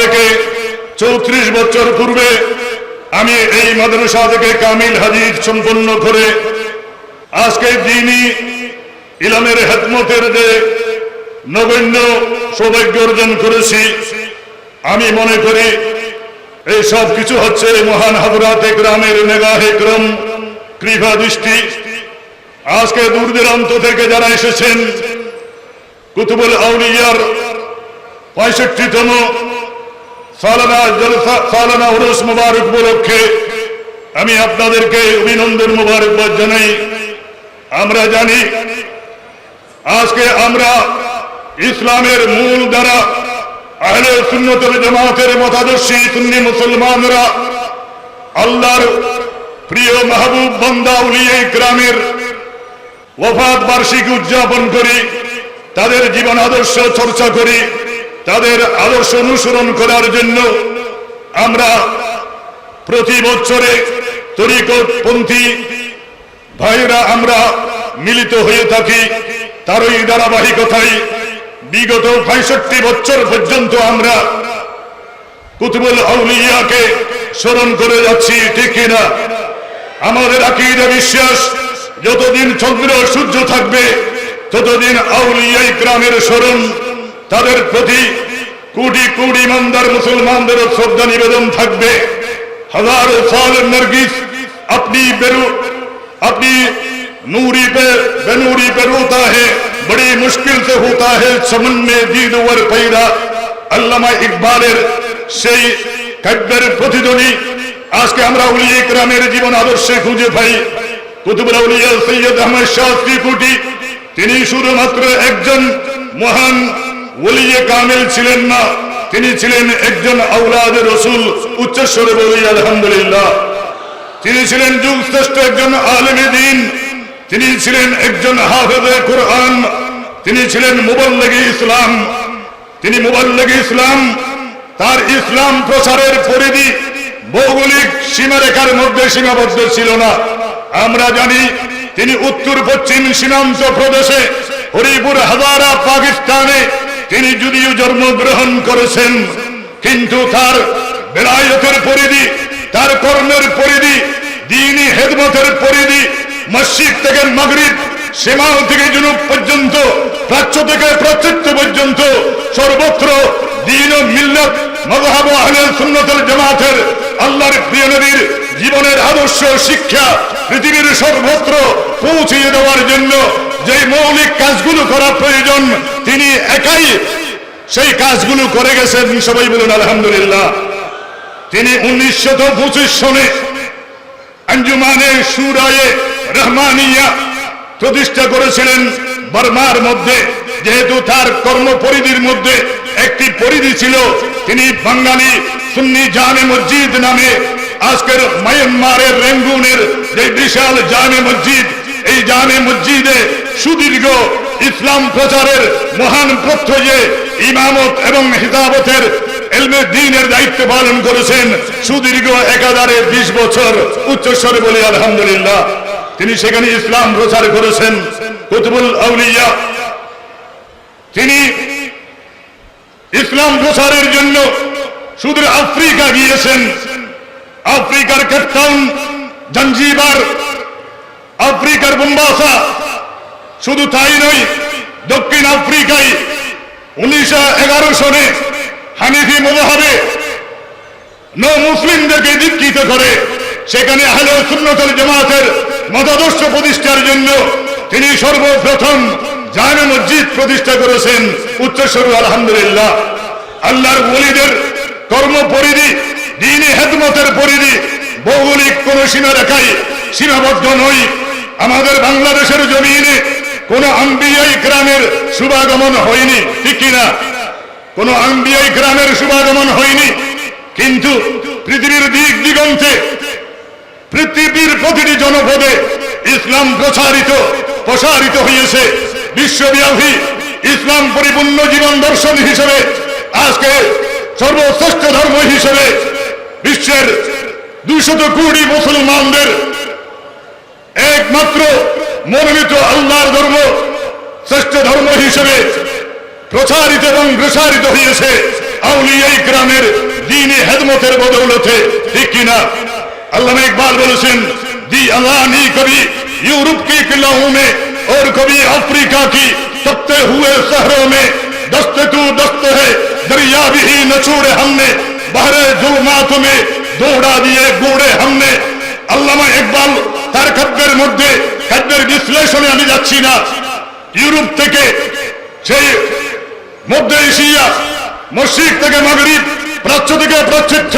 থেকে চৌত্রিশ বছর পূর্বে আমি এই মাদ্রাসা থেকে কামিল হাজির সম্পন্ন করে আজকে দিনই ইলামের হেদমতের যে নগণ্য সৌভাগ্য অর্জন করেছি, আমি মনে করি এই সব কিছু হচ্ছে মহান হাবরাত গ্রামের নেগাহে ক্রম কৃপা দৃষ্টি। আজকে দূর দূরান্ত থেকে যারা এসেছেন, কুতুবুল আউলিয়ার পঁয়ষট্টিতম উপলক্ষে আমি আপনাদেরকে অভিনন্দন মুবারকবাদ জানাই। আমরা জানি, আজকে আমরা ইসলামের মূল দ্বারা আহলে সুন্নতের জামাতের মতাদর্শী সুন্নি মুসলমানরা আল্লাহর প্রিয় মাহবুব বন্দা উলিয়ে গ্রামের ওফাত বার্ষিকী উদযাপন করি, তাদের জীবন আদর্শ চর্চা করি। তাদের আদর্শ অনুসরণ করার জন্য আমরা প্রতি বছরে তরিকতপন্থী ভাইরা আমরা মিলিত হয়ে থাকি। তারই ধারাবাহিকতায় বিগত পঁয়ষট্টি বছর পর্যন্ত আমরা কুতুবুল আউলিয়াকে স্মরণ করে যাচ্ছি, ঠিক কিনা? আমাদের আকিদা বিশ্বাস, যতদিন চন্দ্র সূর্য থাকবে, ততদিন আউলিয়াই গ্রামের স্মরণ তাদের প্রতি কোটি কোটি ইমানদার মুসলমানদের শ্রদ্ধা নিবেদন থাকবে হাজার সাল নরগিস अपनी बेरू अपनी नूरी पे बेनूरी पे रोता है बड़ी मुश्किल से होता है चमन में दीद वर पैदा আল্লামা ইকবালের সেই কাব্যের প্রতিধ্বনি আজকে আমরা উলিয়ে গ্রামের জীবন আদর্শে খুঁজে পাই কুতুবুল আউলিয়া সৈয়দ আহমদ শাস্ত্রী কুটি তিনি শুধুমাত্র একজন মহান ওলিয়ে কামেল ছিলেন না। তিনি ছিলেন একজন আউলাদ রসুল, উচ্চস্বরে বলি, আলহামদুলিল্লাহ। তিনি ছিলেন যুগ শ্রেষ্ঠ একজন আলমী দিন। তিনি ছিলেন একজন হাফেজে কোরআন। তিনি ছিলেন মুবল্লেগি ইসলাম। তিনি মুবল্লেগি ইসলাম। তার ইসলাম প্রচারের পরিধি ভৌগোলিক সীমারেখার মধ্যে সীমাবদ্ধ ছিল না। আমরা জানি, তিনি উত্তর পশ্চিম সীমান্ত প্রদেশে হরিপুর, হাজারা, পাকিস্তানে তিনি যদিও জন্মগ্রহণ করেছেন, কিন্তু তার বেলায়তের পরিধি, তার কর্মের পরিধি দিনই হেদমতের পরিধি, মসজিদ থেকে মাগরিব সীমাও থেকে জুনুব পর্যন্ত, প্রাচ্য থেকে প্রাচ্যত্ব পর্যন্ত সর্বত্র দিন ও মিল্লত আহলে সুন্নতের জামাতের আল্লাহর প্রিয় নবীর জীবনের আদর্শ শিক্ষা পৃথিবীর সর্বত্র পৌঁছিয়ে দেওয়ার জন্য যে মৌলিক কাজগুলো করা প্রয়োজন, তিনি একাই সেই কাজগুলো করে গেছেন সবাই বলুন আলহামদুলিল্লাহ। তিনি উনিশশো পঁচিশ সনে আঞ্জুমানে সুরায়ে রহমানিয়া প্রতিষ্ঠা করেছিলেন। বর্মার মধ্যে, যেহেতু তার কর্ম পরিধির মধ্যে একটি পরিধি ছিল, তিনি বাঙালি সুন্নি জামে মসজিদ নামে আজকের মায়ানমারের রেঙ্গুনের যে বিশাল জামে মসজিদ, এই জামে মসজিদে সুদীর্ঘ ইসলাম প্রচারের মহান প্রত্যয়ে ইমামত এবং হিতাবতের দায়িত্ব পালন করেছেন, সুদীর্ঘ একাধারে বিশ বছর উচ্চস্বরে বলি আলহামদুলিল্লাহ। তিনি সেখানে ইসলাম প্রচার করেছেন আউলিয়া। তিনি ইসলাম প্রচারের জন্য সুদূর আফ্রিকা গিয়েছেন আফ্রিকার কেপটাউন জঞ্জিবার আফ্রিকার বোম্বাসা শুধু তাই নয়, দক্ষিণ আফ্রিকায় উনিশশো এগারো সনে হানিফি মনোভাবে ন মুসলিমদেরকে দীক্ষিত করে, সেখানে আহলে সুন্নতল জামাতের মতাদর্শ প্রতিষ্ঠার জন্য তিনি সর্বপ্রথম জামে মসজিদ প্রতিষ্ঠা করেছেন। উচ্চস্বরূপ আলহামদুলিল্লাহ। আল্লাহর বলিদের কর্ম দিনই হেদমতের পরিধি ভৌগোলিক কোন সীমারেখায় সীমাবদ্ধ নয় আমাদের বাংলাদেশের জমিনে কোন আম্বিয়াই গ্রামের শুভাগমন হয়নি, ঠিক কিনা? কোন আম্বিয়াই গ্রামের শুভাগমন হয়নি, কিন্তু পৃথিবীর দিক দিগন্তে পৃথিবীর প্রতিটি জনপদে ইসলাম প্রসারিত প্রসারিত হয়েছে বিশ্বব্যাপী ইসলাম পরিপূর্ণ জীবন দর্শন হিসেবে আজকে সর্বশ্রেষ্ঠ ধর্ম হিসেবে বিশ্বের দুশত কোটি মুসলমানদের একমাত্র মনোনীত আল্লাহর ধর্ম শ্রেষ্ঠ ধর্ম হিসেবে প্রচারিত এবং প্রসারিত হয়েছে আউলিয়া ইকরামের দিনে হেদমতের বদৌলতে ঠিক কিনা अल्लाह इकबाल बोलसन दी अल्लाह नहीं कभी यूरोप की किलाओं में और कभी अफ्रीका की तपते हुए शहरों में दस्त तू दस्त है दरिया भी ही न छोड़े हमने বাহরে জুলমাত তুমি দৌড়া দিয়ে গুড়ে হামনে। আল্লামা ইকবাল তার খাদ্যের মধ্যে, খাদ্যের বিশ্লেষণে আমি যাচ্ছি না। ইউরোপ থেকে সেই মধ্য এশিয়া, মসজিদ থেকে মাগরীব, প্রাচ্য থেকে প্রাচ্য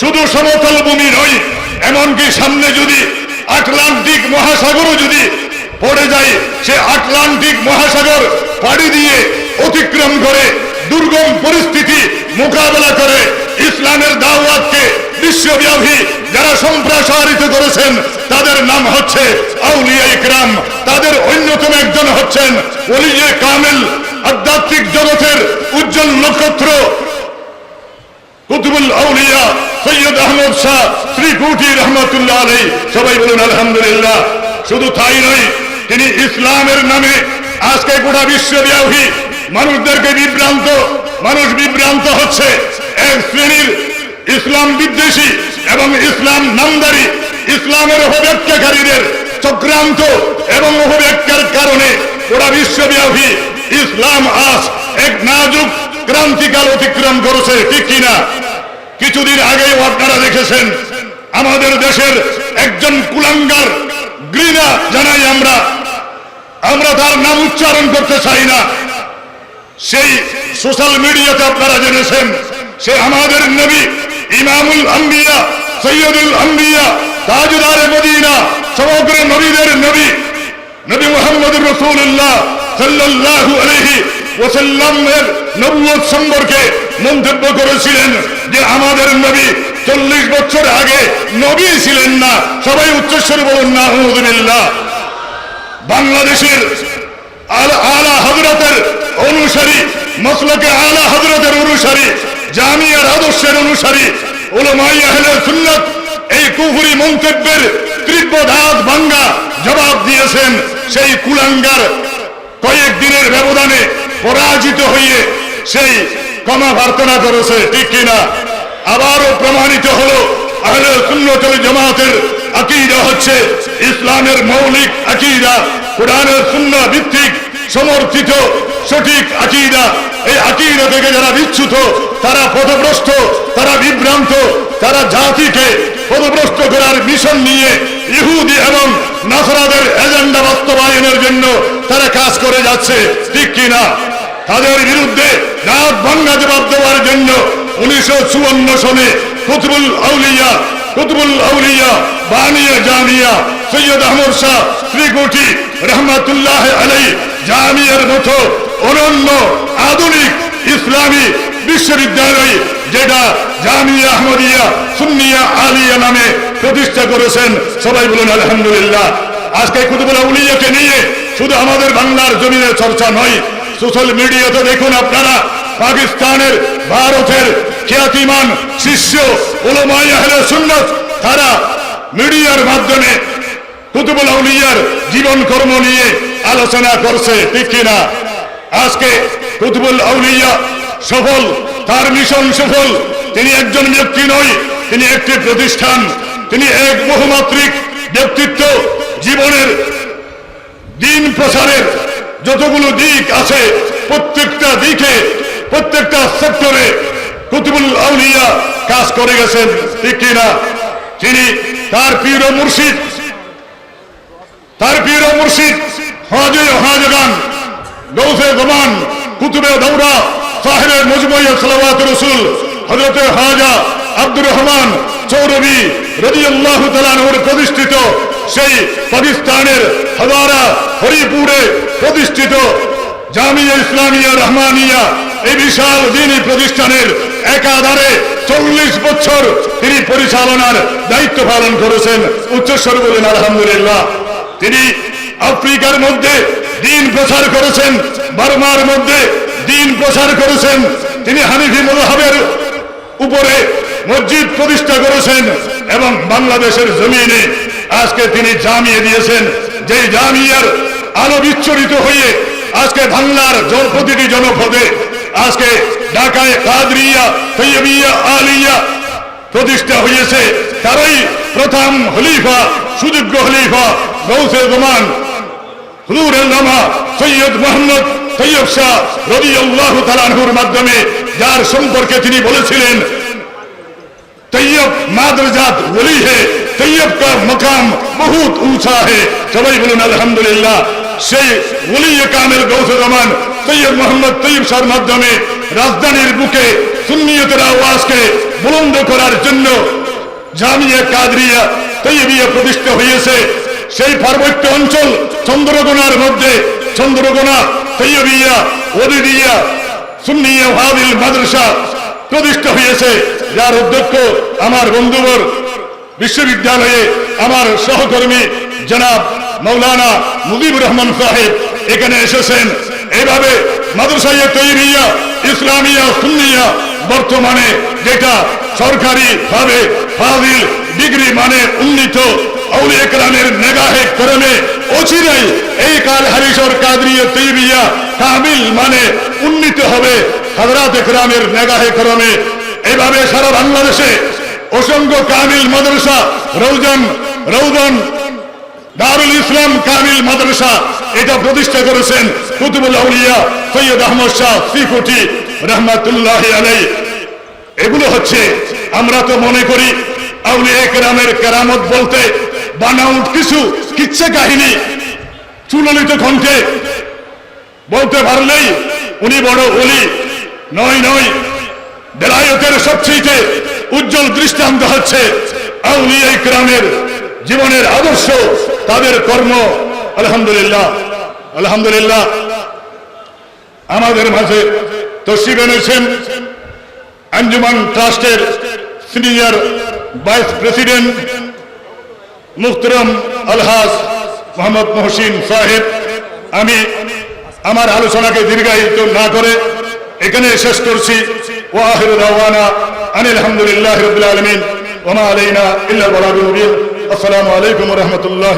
শুধু সমতল ভূমি নয়, এমনকি সামনে যদি আটলান্টিক মহাসাগরও যদি পড়ে যায়, সে আটলান্টিক মহাসাগর পাড়ি দিয়ে অতিক্রম করে দুর্গম পরিস্থিতি মোকাবেলা করে ইসলামের দাওয়াতকে বিশ্বব্যাপী যারা সম্প্রসারিত করেছেন, তাদের নাম হচ্ছে আউলিয়া ইকরাম। তাদের অন্যতম একজন হচ্ছেন ওলিয়ে কামেল, আধ্যাত্মিক জগতের উজ্জ্বল নক্ষত্র। কুতুবুল আউলিয়া সৈয়দ আহমদ শাহ শ্রীকুটি রহমতুল্লাহ আলাই সবাই বলুন, আলহামদুলিল্লাহ। শুধু তাই নয়, তিনি ইসলামের নামে আজকে গোটা বিশ্বব্যাপী মানুষদেরকে বিভ্রান্ত, মানুষ বিভ্রান্ত হচ্ছে। এক শ্রেণির ইসলাম বিদ্বেষী এবং ইসলাম নামদারি, ইসলামের অপব্যাখ্যাকারীদের চক্রান্ত এবং অপব্যাখ্যার কারণে গোটা বিশ্বব্যাপী ইসলাম আজ এক নাজুক ক্রান্তিকাল অতিক্রম করেছে, ঠিক কিনা? কিছুদিন আগেও আপনারা দেখেছেন, আমাদের দেশের একজন কুলাঙ্গার গ্রিনা জানাই আমরা। আমরা তার নাম উচ্চারণ করতে চাই না। সেই সোশ্যাল মিডিয়াতে আপনারা জেনেছেন সে আমাদের নবী ইমামুল আম্বিয়া, সৈয়দুল আম্বিয়া, তাজুদারে মদিনা, সমগ্র নবীদের নবী নবী মোহাম্মদ রসুল্লাহ সাল্লাল্লাহু আলাইহি ওয়াসাল্লামের নবুয়ত সম্পর্কে মন্তব্য করেছিলেন যে আমাদের নবী চল্লিশ বছর আগে নবী ছিলেন না। সবাই উচ্চস্বর বলুন না আলহামদুলিল্লাহ বাংলাদেশের আলা হজরতের অনুসারী মসলকে আলা হজরতের অনুসারী, জামিয়ার আদর্শের অনুসারী ওলমাই আহলে সুন্নত এই কুহুরি মন্তব্যের তীব্র দাঁত ভাঙ্গা জবাব দিয়েছেন সেই কুলাঙ্গার। কয়েক দিনের ব্যবধানে পরাজিত হয়ে সেই ক্ষমা প্রার্থনা করেছে, ঠিক কিনা? আবারও প্রমাণিত হলো, আহলে সুন্নতুল জামাতের আকীদা হচ্ছে ইসলামের মৌলিক আকীদা, কোরআনের সুন্না ভিত্তিক সমর্থিত সঠিক আকীদা। এই আকীদা থেকে যারা বিচ্যুত, তারা পথভ্রষ্ট তারা বিভ্রান্ত, তারা জাতিকে পথভ্রষ্ট করার মিশন নিয়ে ইহুদি এবং নাসরাদের এজেন্ডা বাস্তবায়নের জন্য তারা কাজ করে যাচ্ছে। ঠিক কিনা? তাদের বিরুদ্ধে রাত ভাঙ্গা জবাব দেওয়ার জন্য উনিশশো চুয়ান্ন সনে কুতুবুল আউলিয়া কুতুবুল আউলিয়া, বানিয়া জামিয়া সৈয়দ আহমদ শাহ শ্রীকুটি রহমাতুল্লাহ আলাই জামিয়ার মতো অনন্য আধুনিক ইসলামী বিশ্ববিদ্যালয় যেটা জামিয়া আহমদিয়া সুন্নিয়া আলিয়া নামে প্রতিষ্ঠা করেছেন। সবাই বলুন, আলহামদুলিল্লাহ। আজকে কুতুবুল আউলিয়াকে নিয়ে শুধু আমাদের বাংলার জমিনে চর্চা নয়, সোশ্যাল মিডিয়াতে দেখুন আপনারা, পাকিস্তানের, ভারতের খ্যাতিমান শিষ্য ওলমাই আহলে সুন্নত, তারা মিডিয়ার মাধ্যমে কুতুবুল আউলিয়ার জীবন কর্ম নিয়ে আলোচনা করছে, ঠিক কিনা? আজকে কুতুবুল আউলিয়া সফল, তার মিশন সফল। তিনি একজন ব্যক্তি নয়, তিনি একটি প্রতিষ্ঠান। তিনি এক বহুমাত্রিক ব্যক্তিত্ব। জীবনের দিন প্রচারের যতগুলো দিক আছে, প্রত্যেকটা দিকে, প্রত্যেকটা সেক্টরে কুতুবুল আউলিয়া কাজ করে গেছেন, ঠিক কিনা তিনি তার পীর মুর্শিদ, তার পীর ও মুর্শিদ, হজে হাজগান। গৌসে জমান কুতুবে সালাওয়াত রসুল হজরতে হাজা আব্দুর রহমান প্রতিষ্ঠিত সেই পাকিস্তানের হাজারা হরিপুরে প্রতিষ্ঠিত জামিয়া ইসলামিয়া রহমানিয়া এই বিশাল দিনী প্রতিষ্ঠানের একাধারে চল্লিশ বছর তিনি পরিচালনার দায়িত্ব পালন করেছেন। উচ্চস্বর বলেন, আলহামদুলিল্লাহ। তিনি আফ্রিকার মধ্যে দিন প্রচার করেছেন, বার্মার মধ্যে দিন প্রচার করেছেন। তিনি হানিফি মনোভাবের উপরে মসজিদ প্রতিষ্ঠা করেছেন এবং বাংলাদেশের জমিনে আজকে তিনি জামিয়ে দিয়েছেন। যে জামিয়ার আলো বিচ্ছরিত হয়ে আজকে বাংলার প্রতিটি জনপদে আজকে ঢাকায় কাদরিয়া, তৈয়বিয়া, আলিয়া প্রতিষ্ঠা হয়েছে। তারাই প্রথম খলিফা, সুযোগ্য খলিফা গৌসে জমান হুজুরের নামা সৈয়দ মোহাম্মদ সৈয়দ শাহ রবি আল্লাহ তালানহুর মাধ্যমে যার সম্পর্কে তিনি বলেছিলেন রাজধানীর বুকে বুলন্দ করার জন্য জামিয়া কাদরিয়া তৈবিয়া প্রতিষ্ঠা হয়েছে সেই পার্বত্য অঞ্চল চন্দ্রগোনার মধ্যে চন্দ্রগোনা তৈয়বিয়া ওদিদিয়া, সুন্নিয়া হাদিল মাদ্রাসা প্রতিষ্ঠা হয়েছে। যার অধ্যক্ষ আমার বন্ধুবর বিশ্ববিদ্যালয়ে আমার সহকর্মী জনাব মৌলানা মুজিবুর রহমান সাহেব এখানে এসেছেন। এইভাবে মাদ্রাসাইয়া তৈরিয়া, ইসলামিয়া, সুন্নিয়া বর্তমানে যেটা সরকারি ভাবে ফাজিল ডিগ্রি মানে উন্নীত আউলি একরামের নেগাহে করমে অচিরাই এই কাল হারিসর কাদরিয়া তৈরিয়া কামিল মানে উন্নীত হবে হাজরাত একরামের নেগাহে করমে। এইভাবে সারা বাংলাদেশে অসংখ্য কামিল মাদ্রাসা রৌজন রৌজন দারুল ইসলাম কামিল মাদ্রাসা এটা প্রতিষ্ঠা করেছেন কুতুবুল আউলিয়া সৈয়দ আহমদ শাহ শ্রীকুটি রহমাতুল্লাহ আলাই এগুলো হচ্ছে, আমরা তো মনে করি আউলিয়া কেরামের কেরামত বলতে বানাউট কিছু, কিচ্ছে কাহিনী। চুললিত কণ্ঠে বলতে পারলেই উনি বড় অলি, নয় নয় বেলায়তের সবচেয়ে উজ্জ্বল দৃষ্টান্ত হচ্ছে আউলিয়া ইকরামের জীবনের আদর্শ, তাদের কর্ম। আলহামদুলিল্লাহ আলহামদুলিল্লাহ। আমাদের মাঝে তসিব এনেছেন আঞ্জুমান ট্রাস্টের সিনিয়র ভাইস প্রেসিডেন্ট মুখতরম আলহাস মোহাম্মদ মহসিন সাহেব, আমি আমার আলোচনাকে দীর্ঘায়িত না করে এখানে শেষ করছি। ওয়াহির আলহামদুলিল্লাহ আসসালামু আলাইকুম রহমতুল্লাহ